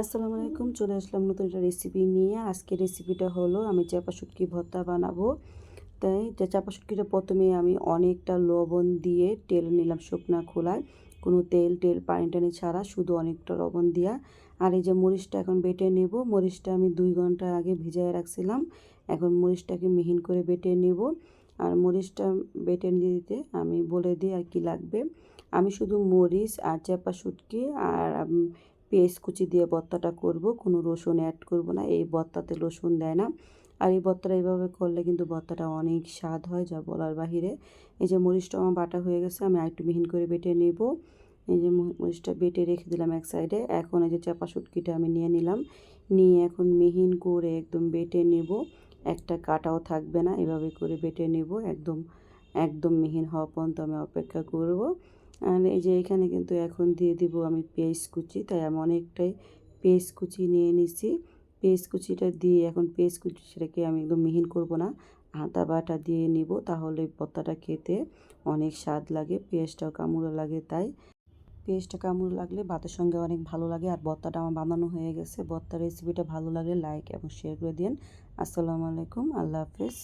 আসসালামু আলাইকুম, চলে আসলাম নতুন একটা রেসিপি নিয়ে। আজকে রেসিপিটা হলো, আমি চাপা শুটকি ভর্তা বানাবো। তাই চাপা শুটকিটা প্রথমে আমি অনেকটা লবণ দিয়ে তেল নিলাম শুকনা খোলায়। কোনো তেল, টেল, পানি টানি ছাড়া, শুধু অনেকটা লবণ দিয়া। আর এই যে মরিচটা এখন বেটে নেব, মরিচটা আমি দুই ঘণ্টা আগে ভিজায় রাখছিলাম। এখন মরিচটাকে মিহিন করে বেটে নেব। আর মরিচটা বেটে দিতে আমি বলে দিই আর কি লাগবে। আমি শুধু মরিচ আর চাপা শুটকি আর পেঁয়াজ কুচি দিয়ে ভর্তাটা করব, কোনো রসুন অ্যাড করব না, এই ভর্তাতে রসুন দেয় না। আর এই ভর্তাটা এইভাবে করলে কিন্তু ভর্তাটা অনেক স্বাদ হয়, যা বলার বাহিরে। এই যে মরিচটা আমার বাটা হয়ে গেছে, আমি আরেকটু মিহিন করে বেটে নেব। এই যে মরিচটা বেটে রেখে দিলাম এক সাইডে। এখন এই যে চাপা শুটকিটা আমি নিয়ে নিলাম। নিয়ে এখন মিহিন করে একদম বেটে নেব। একটা কাটাও থাকবে না, এভাবে করে বেটে নেব। একদম একদম মিহিন হওয়া পর্যন্ত আমি অপেক্ষা করব। আর এই যে এখানে কিন্তু এখন দিয়ে দিব আমি পেঁয়াজ কুচি, তাই আমি অনেকটাই পেঁয়াজ কুচি নিয়ে নিছি। পেঁয়াজ কুচিটা দিয়ে এখন পেঁয়াজ কুচি সেটাকে আমি একদম মিহিন করব না, আদা বাটা দিয়ে নিব তাহলে পত্তাটা খেতে অনেক স্বাদ লাগে পেঁয়াজটাও কামড়ো লাগে তাই। পেঁয়াজটা কামড় লাগলে ভাতের সঙ্গে অনেক ভালো লাগে আর ভর্তাটা আমার বানানো হয়ে গেছে। ভর্তার রেসিপিটা ভালো লাগলে লাইক এবং শেয়ার করে দিন আসসালামু আলাইকুম, আল্লাহ হাফেজ।